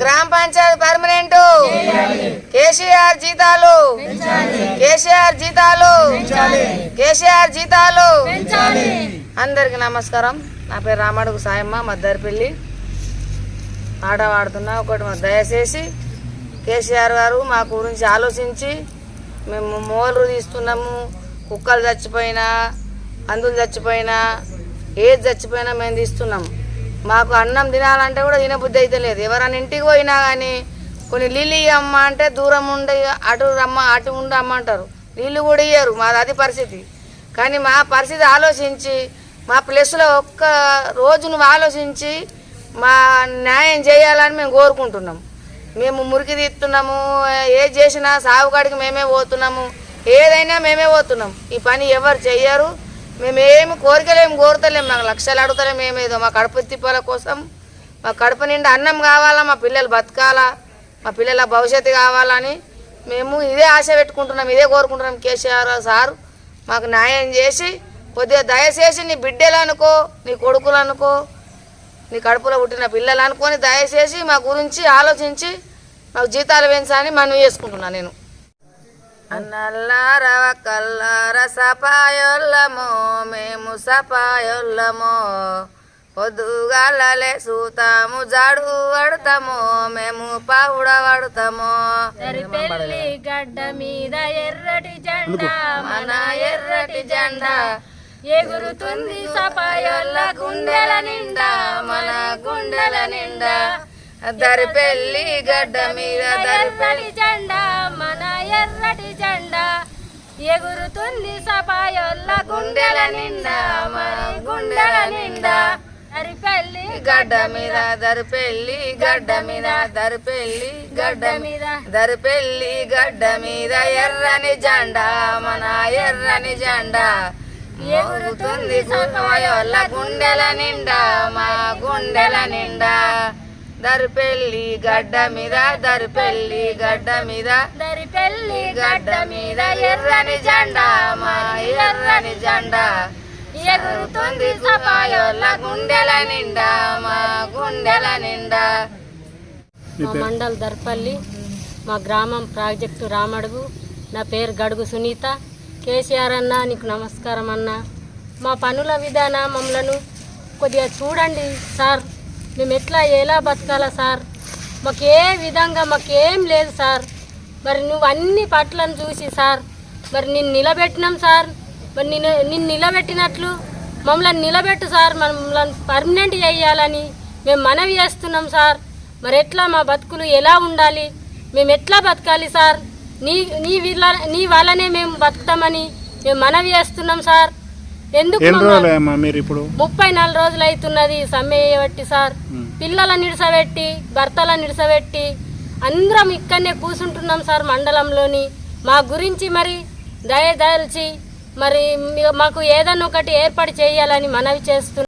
గ్రామ పంచాయతీ పర్మనెంట్. కేసీఆర్ జీతాలు. కేసీఆర్ జీతాలు. కేసీఆర్ జీతాలు. అందరికి నమస్కారం. నా పేరు రామడుగు సాయమ్మ మద్దరిపల్లి ఆట ఆడుతున్నా ఒకటి మాకు దయచేసి. కేసీఆర్ గారు మా గురించి ఆలోచించి మేము మోలు తీస్తున్నాము కుక్కలు చచ్చిపోయినా అందులు చచ్చిపోయినా ఏది చచ్చిపోయినా మేము తీస్తున్నాము. మాకు అన్నం తినాలంటే కూడా తినబుద్ధి అయితే లేదు. ఎవరైనా ఇంటికి పోయినా కానీ కొన్ని నీళ్ళు ఇవ్వమ్మ అంటే దూరం ఉండి అటు రమ్మ అటు ఉండి రమ్మంటారు నీళ్ళు కూడా ఇయ్యరు మాది అది పరిస్థితి. కానీ మా పరిస్థితి ఆలోచించి మా ప్లేస్లో ఒక్క రోజు నువ్వు ఆలోచించి మా న్యాయం చేయాలని మేము కోరుకుంటున్నాం. మేము మురికి తీస్తున్నాము ఏది చేసినా సాగుకాడికి మేమే పోతున్నాము ఏదైనా మేమే పోతున్నాం. ఈ పని ఎవరు చెయ్యరు మేమేమి కోరికలేం కోరతలేం మాకు లక్షలు అడుగుతలేం మేమేదో మా కడుపు తిప్పల కోసం. మా కడుపు నిండా అన్నం కావాలా మా పిల్లలు బతకాలా మా పిల్లల భవిష్యత్తు కావాలని మేము ఇదే ఆశ పెట్టుకుంటున్నాం ఇదే కోరుకుంటున్నాం కేసీఆర్ సార్. మాకు న్యాయం చేసి కొద్దిగా దయచేసి నీ బిడ్డలు అనుకో నీ కొడుకులు అనుకో నీ కడుపులో పుట్టిన పిల్లలు అనుకొని దయచేసి మా గురించి ఆలోచించి మాకు జీతాలు పెంచాలని మనం చేసుకుంటున్నాను నేను. అన్నల్లార కల్లార సపాయొల్లమో మేము సపాయొల్లమో పొద్దుగాలలే సూతాము జాడు పడతాము మేము పావుడ పడతాము పెళ్ళి గడ్డ మీద ఎర్రటి జెండా మన ఎర్రటి జెండా. ఎగురుతుంది సపాయోళ్ళ గుండెల నిండా మన గుండెల నిండా. దరి పెళ్ళి గడ్డ మీద దరి జెండా. ఎర్రటి జెండా ఎగురుతుంది సపాయోళ్ళ గుండెల నిండా మరి గుండెల నిండా. అరి పెళ్ళి గడ్డ మీద దరి పెళ్ళి గడ్డ మీద దరి పెళ్ళి గడ్డ మీద మీద. దరి పెళ్ళి గడ్డ మీద ఎర్రని జెండా మన ఎర్రని జెండా. ఎగురుతుంది సోమయోళ్ళ గుండెల నిండా మా గుండెల నిండా. దరి పెళ్ళి గడ్డ మీద దరి పెళ్ళి గడ్డ మీద. దరి పెళ్ళి గడ్డ మీద ఎర్రని జెండా మా ఎర్రని జెండా. ఎగురుతుంది సపాయోళ్ళ గుండెల నిండా మా గుండెల నిండా. మా మండల్ దర్పల్లి మా గ్రామం ప్రాజెక్టు రామడుగు. నా పేరు గడుగు సునీత. కేసీఆర్ అన్న నీకు నమస్కారం అన్న. మా పనుల విధాన మమ్మలను కొద్దిగా చూడండి సార్. మేము ఎట్లా ఎలా బతకాలా సార్? మాకు ఏ విధంగా మాకేం లేదు సార్. మరి నువ్వు అన్ని పట్లను చూసి సార్ మరి నిన్ను నిలబెట్టినాం సార్. మరి నిన్ను నిన్ను నిలబెట్టినట్లు మమ్మల్ని నిలబెట్టు సార్. మమ్మల్ని పర్మనెంట్ చేయాలని మేము మనవి చేస్తున్నాం సార్. మరి ఎట్లా మా బతుకులు ఎలా ఉండాలి? మేము ఎట్లా బతకాలి సార్? నీ నీ వీళ్ళ నీ వల్లనే మేము బతుకుతామని మేము మనవి చేస్తున్నాం సార్. ఎందుకు మీరు ఇప్పుడు? ముప్పై నాలుగు రోజులు అవుతున్నది సమ్మె చేయబట్టి సార్ పిల్లల నిడిసబెట్టి భర్తల నిడిసబెట్టి అందరం ఇక్కడనే కూర్చుంటున్నాం సార్ మండలంలోని. మా గురించి మరి దయదల్చి మరి మాకు ఏదన్నా ఒకటి ఏర్పాటు చేయాలని మనవి చేస్తున్నాం